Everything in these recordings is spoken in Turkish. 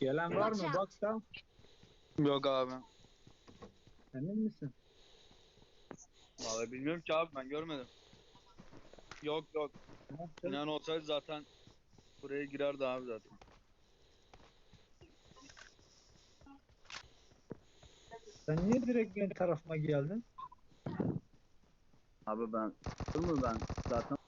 Gelen var mı? Bak da. Yok abi. Emin misin? Vallahi bilmiyorum ki abi ben görmedim. Yok yok. Ne yapacağız? İnan olsaydı zaten buraya girerdi abi zaten. Sen niye direkt benim tarafıma geldin? Abi ben mi ben zaten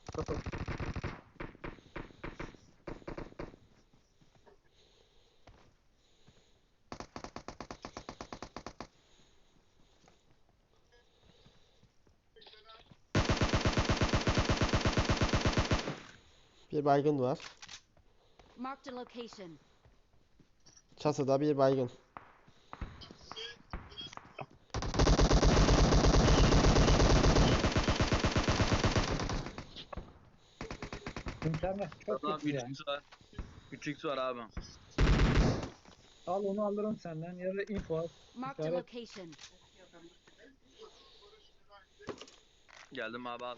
Bir baygın var. Marked a location. Çatıda bir baygın. İnternet çok Adam kötü yani. 3x var. 3x var abi. Al onu alırım senden ya da info al. Marked a Evet. location. Geldim abi al.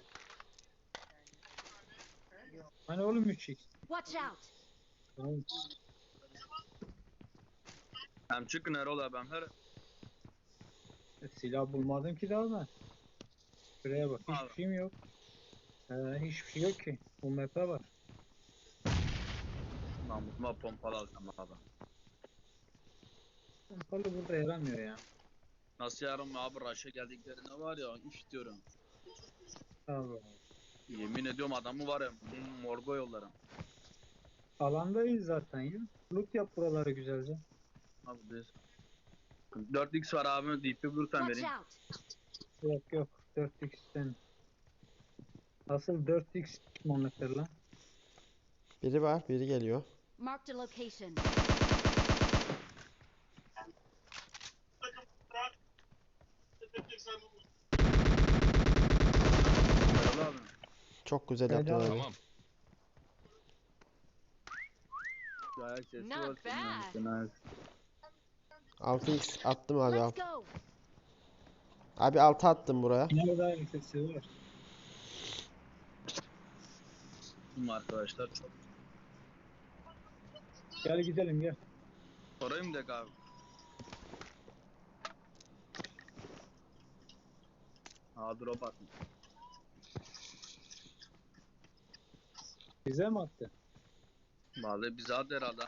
Hani oğlum 3x. Watch out. Tamam. Hem çıkın Erol abi hem her E, Silah bulmadım ki daha ben. Şuraya bak. Abi. Hiçbir şeyim yok. Ee, hiçbir şey yok ki. Bu map'e var. namusuma pompalı alacağım abi. Pompalı burada yaramıyor ya. Nasıl yarın abi Raş'a geldiklerinde var ya üf diyorum. Allah. Yemin ediyorum adamı var ya hmm, morgo yollarım. Alandayız zaten ya. Loot yap buraları güzelce. Abi biz 4x var abi DP bulursan Watch vereyim. out. Yok yok. 4x'ten. Asıl 4x monitör lan. Biri var, biri geliyor. Marked a location. Erol abi. Çok güzel Helal. abi. Tamam. Ayak sesi Not var. bad. Nice. 6x attım abi. Let's al. go. Abi 6 attım buraya. Nerede aynı sesi var? Tüm arkadaşlar çok. Gel gidelim gel. Orayı mı dek abi? Aa drop atmış. Bize mi attı? Vallahi bize at herhalde.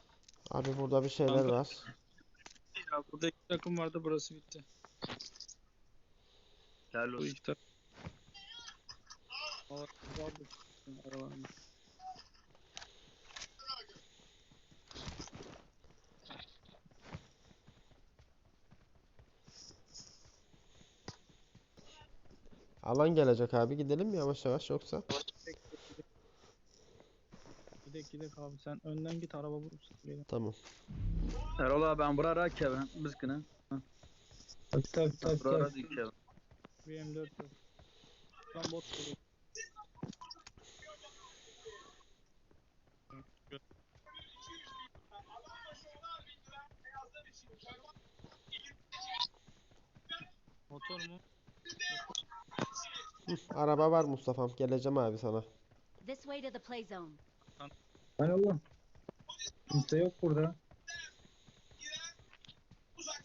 Abi burada bir şeyler Kanka. var. Ya burada iki takım vardı burası bitti. Gel Bu olsun. iki takım. Aralarında. Alan gelecek abi. Gidelim mi yavaş yavaş yoksa? Gidek abi sen önden git araba vurursun. Tamam. Erol abi ben buraya Kevin. Biskine. Tabii tabii tabii. Buraya tabii. değil Kevin. Bir M4 yok. Lan bot geliyor. Motor mu? Hı, araba var Mustafa'm. Geleceğim abi sana. This way to the play zone. Hani oğlum. Kimse yok burada.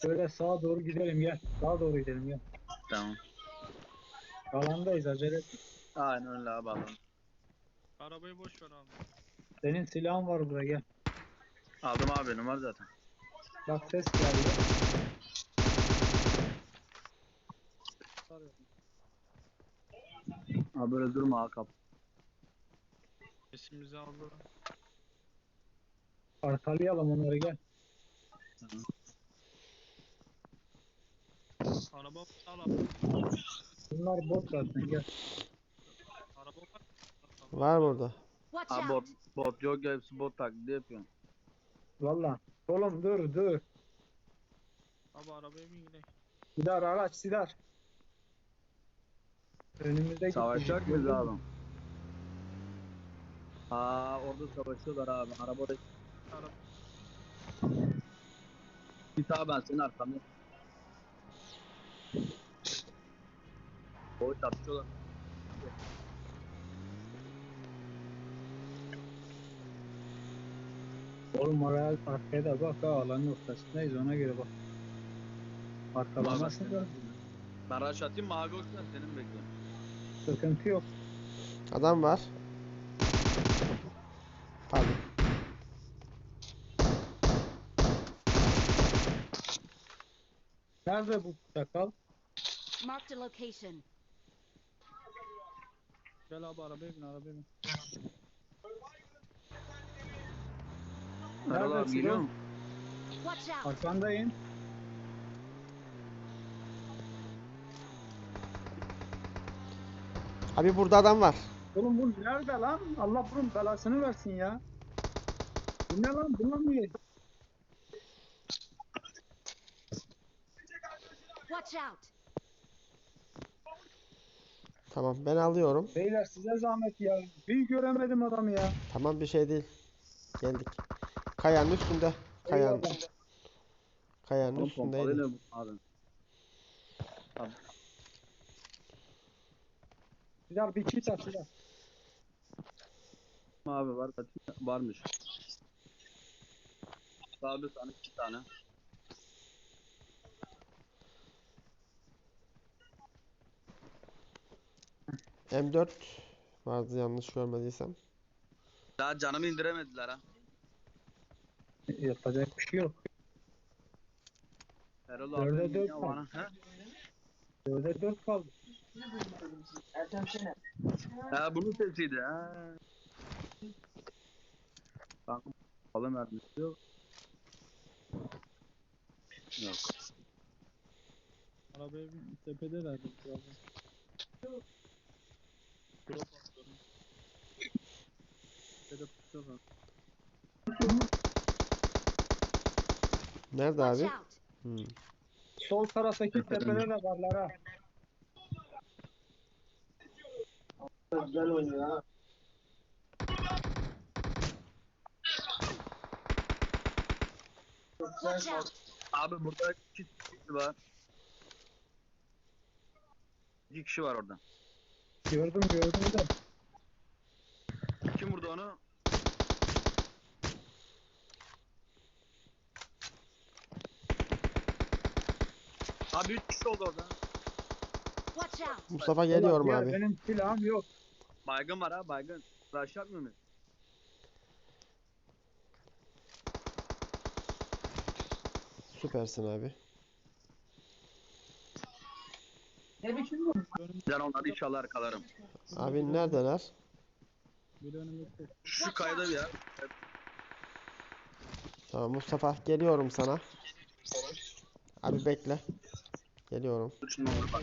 Şöyle sağa doğru gidelim gel. Sağa doğru gidelim gel. Tamam. Alandayız acele et. Aynen öyle abi alalım. Arabayı boş ver abi. Senin silahın var burada gel. Aldım abi benim var zaten. Bak ses geldi. Abi böyle durma ha kap. Sesimizi aldı. Arkalayalım onları gel. Araba abi. Bunlar bot zaten gel. Araba var. Var burada. Watch Abi bot, out. bot yok ya hepsi bot taklidi yapıyor. Valla. Oğlum dur dur. Abi arabaya mı gidelim? Sidar araç Sidar. Önümüzde Savaşacak mıyız abi? Aa orada savaşıyorlar abi. Arabada Araba. git abi ben senin arkanda. O çatışıyorlar. Oğlum oraya arkaya da bak ha alanın ortasındayız ona göre bak. Arkalamasın da rush atayım mavi olsun senin bekliyorum. sıkıntı yok. Adam var. Pardon. Nerede bu çakal? Marked a location. Gel abi arabaya bin arabaya bin. Erol abi Neredesin geliyor oğlum? mu? Watch out! Arkandayım. Abi burada adam var. Oğlum bu nerede lan? Allah bunun belasını versin ya. Bu ne lan? Bulamıyor. Watch out! Tamam ben alıyorum. Beyler size zahmet ya. Bir göremedim adamı ya. Tamam bir şey değil. Geldik. Kayanın üstünde. Kayanın. Eyvallah. Kayanın Oğlum üstündeydi. ne bu abi? Bir kit at ya. Abi var kaç varmış. Abi sana iki tane. M4 vardı yanlış görmediysem. Daha canımı indiremediler ha. Yapacak bir şey yok. Erol Dörde abi dört ya var. bana. He? Dörde dört kaldı. Ha bunun sesiydi ha. Kanka pahalı mermisi yok. Yok. Arabaya bin tepedeler. bu arada. Drop atıyorum. Tepede tutuyorlar. Nerede abi? Hmm. Sol taraftaki tepede de varlar ha. Güzel oynuyor ha. Abi burada iki kişi var. İki kişi var orada. Gördüm gördüm de. Kim vurdu onu? Abi üç kişi oldu orada. Watch out! Mustafa geliyorum Ulan abi. diğer Benim silahım yok. Baygın var ha baygın. Rush yapmıyor muyuz? Süpersin abi. Ben onları inşallah arkalarım. Abi neredeler? Şu kayda bir ya. Tamam Mustafa geliyorum sana. Abi bekle. Geliyorum. Şimdi bak.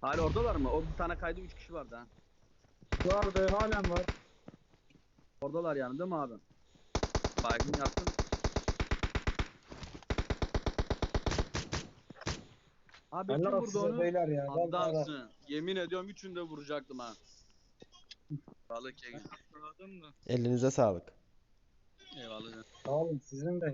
Hala oradalar mı? O bir tane kaydı 3 kişi vardı ha. Vardı halen var. Oradalar yani değil mi abi? Baygın yaptın. Abi kim vurdu size onu? beyler ya. Vallahi. Adamsın. Yemin ediyorum üçünü de vuracaktım ha. Balık yegin. Anladın mı? Elinize sağlık. Eyvallah. Sağ olun sizin de.